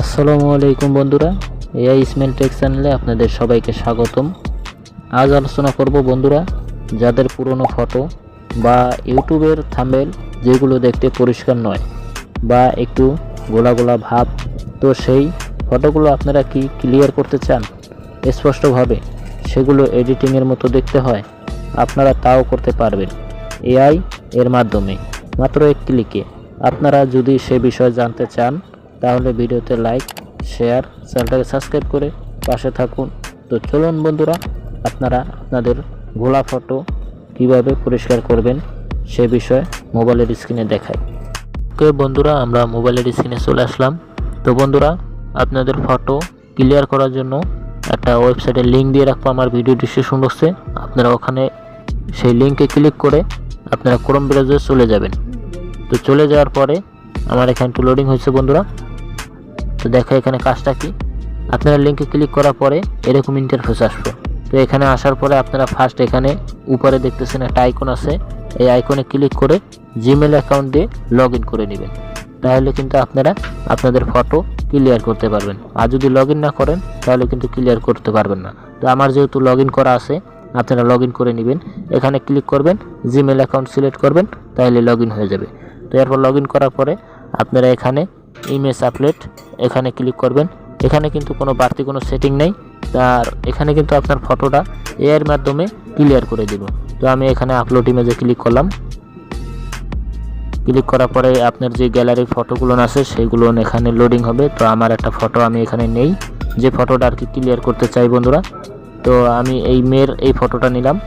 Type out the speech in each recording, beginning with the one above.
আসসালামু আলাইকুম বন্ধুরা, এআই ইসমাইল টেক চ্যানেলে আপনাদের সবাইকে স্বাগতম। আজ আলোচনা করব বন্ধুরা, যাদের পুরনো ফটো বা ইউটিউবের থাম্বেল যেগুলো দেখতে পরিষ্কার নয় বা একটু গোলা গোলা ভাব, তো সেই ফটোগুলো আপনারা কি ক্লিয়ার করতে চান? স্পষ্টভাবে সেগুলো এডিটিংয়ের মতো দেখতে হয়, আপনারা তাও করতে পারবেন এআই এর মাধ্যমে। মাত্র এক ক্লিকে। আপনারা যদি সে বিষয়ে জানতে চান তাহলে ভিডিওতে লাইক শেয়ার চ্যানেলটাকে সাবস্ক্রাইব করে পাশে থাকুন। তো চলুন বন্ধুরা, আপনারা আপনাদের গোলা ফটো কীভাবে পরিষ্কার করবেন সে বিষয়ে মোবাইলের স্ক্রিনে দেখাই। ওকে বন্ধুরা, আমরা মোবাইলের স্ক্রিনে চলে আসলাম। তো বন্ধুরা, আপনাদের ফটো ক্লিয়ার করার জন্য একটা ওয়েবসাইটের লিঙ্ক দিয়ে রাখব আমার ভিডিও ডিসক্রিপশন বক্সে আপনারা ওখানে সেই লিঙ্কে ক্লিক করে আপনারা ক্রোম ব্রাউজারে চলে যাবেন। তো চলে যাওয়ার পরে আমার এখানে একটু লোডিং হয়েছে বন্ধুরা। তো দেখা এখানে কাজটা কি? আপনারা লিঙ্কে ক্লিক করার পরে এরকম ইন্টারফেস আসবে। তো এখানে আসার পরে আপনারা ফার্স্ট এখানে উপরে দেখতেছেন একটা আইকন আছে। এই আইকনে ক্লিক করে জিমেল অ্যাকাউন্ট দিয়ে লগ করে নেবেন। তাহলে কিন্তু আপনারা আপনাদের ফটো ক্লিয়ার করতে পারবেন। আর যদি লগ না করেন, তাহলে কিন্তু ক্লিয়ার করতে পারবেন না। তো আমার যেহেতু লগ করা আছে, আপনারা লগ করে নেবেন। এখানে ক্লিক করবেন জিমেল অ্যাকাউন্ট সিলেক্ট করবেন, তাহলে লগ হয়ে যাবে। তো এরপর লগ করার পরে আপনারা এখানে ইমেজ আপলোড এখানে ক্লিক করবেন। এখানে কিন্তু কোনো বাড়তি কোনো সেটিং নেই। আর এখানে কিন্তু আপনার ফটোটা এর মাধ্যমে ক্লিয়ার করে দিব। তো আমি এখানে আপলোড ইমেজে ক্লিক করলাম। ক্লিক করার পরে আপনার যে গ্যালারির ফটোগুলো আছে, সেগুলো এখানে লোডিং হবে। তো আমার একটা ফটো আমি এখানে নেই। যে ফটোটা আর কি ক্লিয়ার করতে চাই বন্ধুরা। তো আমি এই মেয়ের এই ফটোটা নিলাম।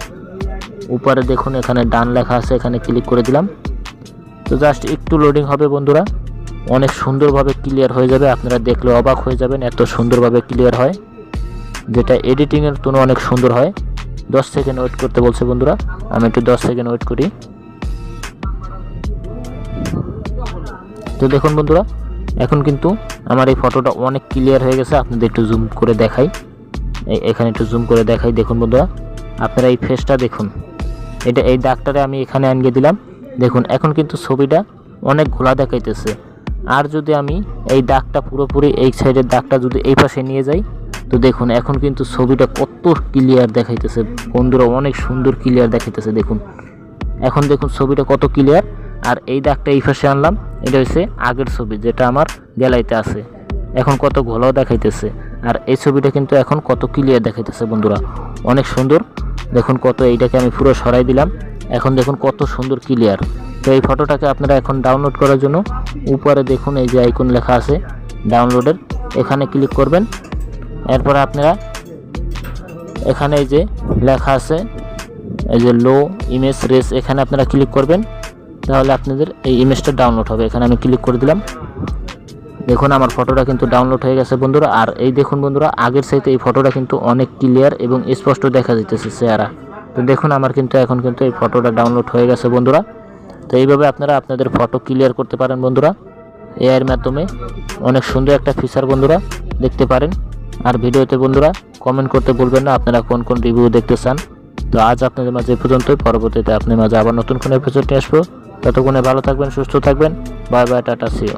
উপরে দেখুন এখানে ডান লেখা আছে, এখানে ক্লিক করে দিলাম। তো জাস্ট একটু লোডিং হবে বন্ধুরা। অনেক সুন্দরভাবে ক্লিয়ার হয়ে যাবে, আপনারা দেখলে অবাক হয়ে যাবেন এত সুন্দরভাবে ক্লিয়ার হয়। যেটা এডিটিংয়ের তুলনায় অনেক সুন্দর হয়। দশ সেকেন্ড ওয়েট করতে বলছে বন্ধুরা, আমি একটু দশ সেকেন্ড ওয়েট করি। তো দেখুন বন্ধুরা, এখন কিন্তু আমার এই ফটোটা অনেক ক্লিয়ার হয়ে গেছে, আপনাদের একটু জুম করে দেখাই। এখানে একটু জুম করে দেখাই, দেখুন বন্ধুরা, আপনারা এই ফেসটা দেখুন। এটা এই দাগটারে আমি এখানে আনিয়ে দিলাম। দেখুন, এখন কিন্তু ছবিটা অনেক ঘোলা দেখাইতেছে। আর যদি আমি এই দাগটা পুরোপুরি এই সাইডের দাগটা যদি এই পাশে নিয়ে যাই, তো দেখুন এখন কিন্তু ছবিটা কত ক্লিয়ার দেখাইতেছে। বন্ধুরা, অনেক সুন্দর ক্লিয়ার দেখাইতেছে, দেখুন। এখন দেখুন ছবিটা কত ক্লিয়ার আর এই দাগটা এই পাশে আনলাম, এটা হচ্ছে আগের ছবি, যেটা আমার গ্যালারিতে আছে। এখন কত ঘোলাও দেখাইতেছে, আর এই ছবিটা কিন্তু এখন কত ক্লিয়ার দেখাইতেছে, বন্ধুরা। অনেক সুন্দর, দেখুন কত এইটাকে আমি পুরো সরাই দিলাম। এখন দেখুন কত সুন্দর ক্লিয়ার তো এই ফটোটাকে আপনারা এখন ডাউনলোড করার জন্য উপরে দেখুন এই যে আইকন লেখা আছে ডাউনলোডের এখানে ক্লিক করবেন। এরপর আপনারা এখানে এই যে লেখা আছে, এই যে লো ইমেজ রেস এখানে আপনারা ক্লিক করবেন। তাহলে আপনাদের এই ইমেজটা ডাউনলোড হবে। এখানে আমি ক্লিক করে দিলাম। দেখুন আমার ফটোটা কিন্তু ডাউনলোড হয়ে গেছে বন্ধুরা। আর এই দেখুন বন্ধুরা, আগের সাইতে এই ফটোটা কিন্তু অনেক ক্লিয়ার এবং স্পষ্ট দেখা যাইতেছে চেহারা। তো দেখুন আমার কিন্তু এখন কিন্তু এই ফটোটা ডাউনলোড হয়ে গেছে বন্ধুরা। তো এইভাবে আপনারা আপনাদের ফটো ক্লিয়ার করতে পারেন বন্ধুরা। এআইয়ের মাধ্যমে অনেক সুন্দর একটা ফিচার বন্ধুরা দেখতে পারেন। আর ভিডিওতে বন্ধুরা কমেন্ট করতে বলবেন না, আপনারা কোন কোন রিভিউ দেখতে চান। তো আজ আপনাদের মাঝে এই পর্যন্তই, পরবর্তীতে আপনার মাঝে আবার নতুন কোনো এপিসোড নিয়ে আসব। ততক্ষণে ভালো থাকবেন, সুস্থ থাকবেন। Bye bye, tata CO